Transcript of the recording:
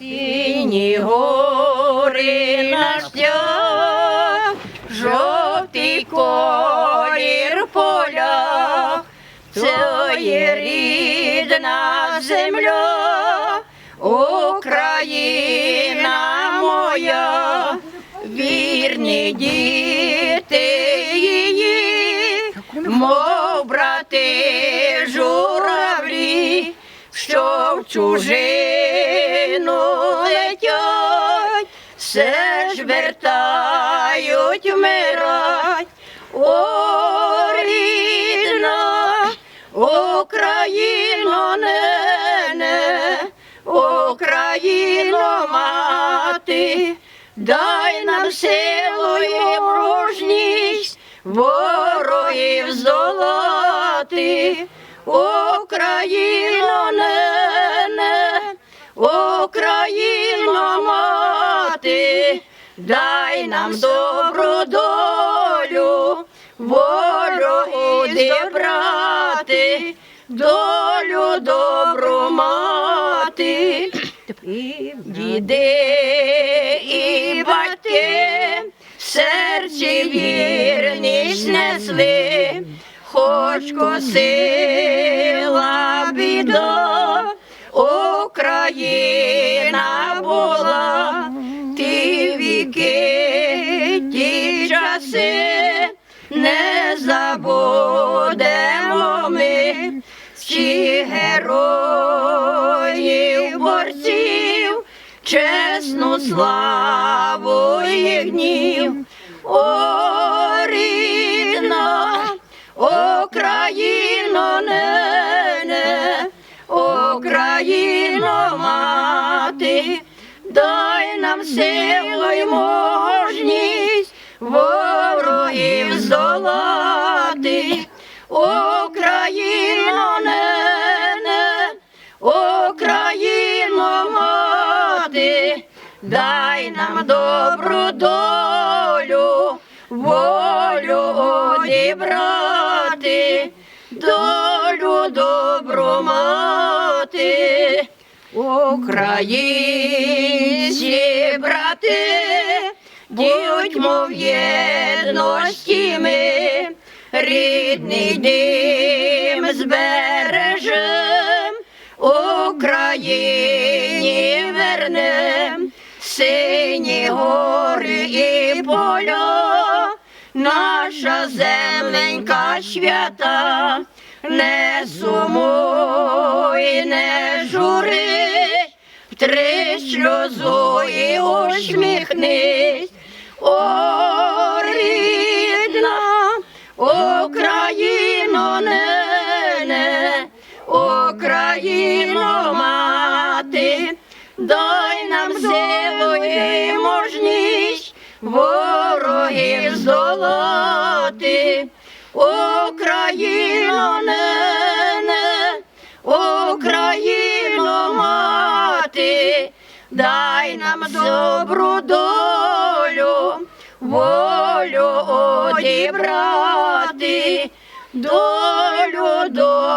Сині гори наш жовтий колір поля, це є рідна земля, Україна моя, вірні діти її, мов брати журавлі, що в чужину летять, все ж вертають вмирать. О, рідна, Україно, нене, Україно, мати, дай нам силу і мужність, ворогів здолати. Україно, нене, Україно, мати, дай нам добру долю, волю брати, долю добру мати, і діди і батьки, серці вірність несли, хоч косила біда, Україна була, ті віки, ті часи, не забудемо ми. Всіх героїв, борців, чесну славу їхнів. О, рідна, Україно, нене, Україно, дай нам силу й мужність, ворогів здолати. Україно, нене, Україно, мати, дай нам добру долю, волю одібрати, долю добру мати, Українці, брати, дітьмо в єдності ми, рідний дім збережем, Україні вернем, сині гори і поля, наша земленька свята, не сумуй, сльозу і усміхнись, о, рідна, Україно, мене, Україно, мати, дай нам силу дай нам добру долю, волю одібрати, долю долю.